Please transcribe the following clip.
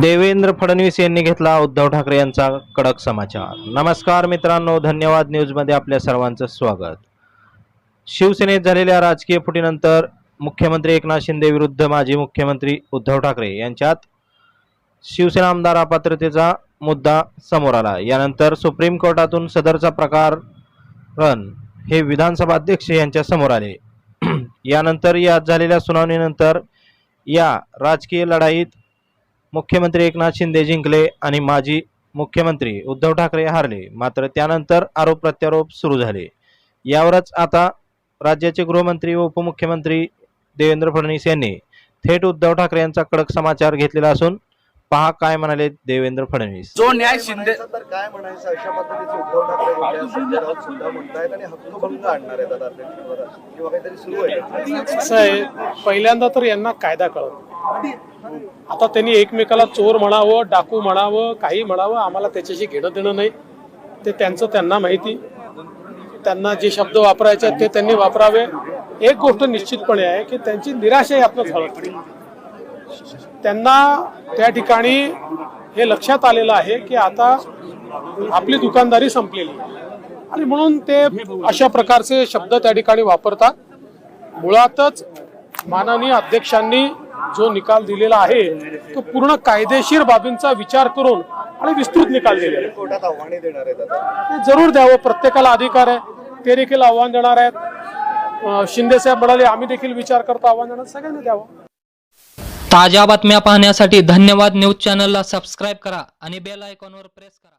देवेंद्र फडणवीस यांनी घेतला उद्धव ठाकरे यांचा कडक समाचार. नमस्कार मित्रांनो धन्यवाद न्यूजमध्ये आपल्या सर्वांचं स्वागत. शिवसेनेत झालेल्या राजकीय फुटीनंतर मुख्यमंत्री एकनाथ शिंदे विरुद्ध माजी मुख्यमंत्री उद्धव ठाकरे यांच्यात शिवसेना आमदार अपात्रतेचा मुद्दा समोर आला. यानंतर सुप्रीम कोर्टातून सदरचा प्रकरण हे विधानसभा अध्यक्ष यांच्या समोर आले. यानंतर यात झालेल्या सुनावणीनंतर या राजकीय लढाईत मुख्यमंत्री एकनाथ शिंदे जिंकले आणि माजी मुख्यमंत्री उद्धव ठाकरे हारले. मात्र त्यानंतर आरोप प्रत्यारोप सुरू झाले. यावरच आता राज्याचे गृहमंत्री व उपमुख्यमंत्री देवेंद्र फडणवीस यांनी थेट उद्धव ठाकरे यांचा कडक समाचार घेतलेला असून पहा काय म्हणाले देवेंद्र फडणवीस. जो न्याय शिंदे तर काय म्हणायचं? अशा पद्धतीचे उद्धव ठाकरे सुरू आहे. पहिल्यांदा तर यांना कायदा कळत आता त्यांनी एकमेकाला चोर म्हणावं डाकू म्हणावं काही म्हणावं आम्हाला त्याच्याशी घेणं देणं नाही. ते त्यांचं त्यांना माहिती. त्यांना जे शब्द वापरायचे ते त्यांनी वापरावे. एक गोष्ट निश्चितपणे आहे की त्यांची निराशा यातनं झाली त्यांना त्या ठिकाणी हे लक्षात आलेलं आहे की आता आपली दुकानदारी संपलेली. आणि म्हणून ते अशा प्रकारचे शब्द त्या ठिकाणी वापरतात. मुळातच माननीय अध्यक्षांनी जो निकाल दिलेला आहे तो पूर्ण कायदेशीर बाबींचा विचार करून आणि विस्तृत निकाल दिलेला आहे. कोर्टात आव्हाने देणार आहेत आता. ते जरूर द्यावं प्रत्येकाला अधिकार आहे. ते देखील आव्हान देणार आहेत. शिंदे साहेब म्हणाले आम्ही देखील विचार करतो आव्हान देणार. सगळ्यांनी द्यावं. ताज्या बातम्या पाहण्यासाठी धन्यवाद न्यूज चॅनलला सबस्क्राईब करा आणि बेल आयकॉनवर प्रेस करा.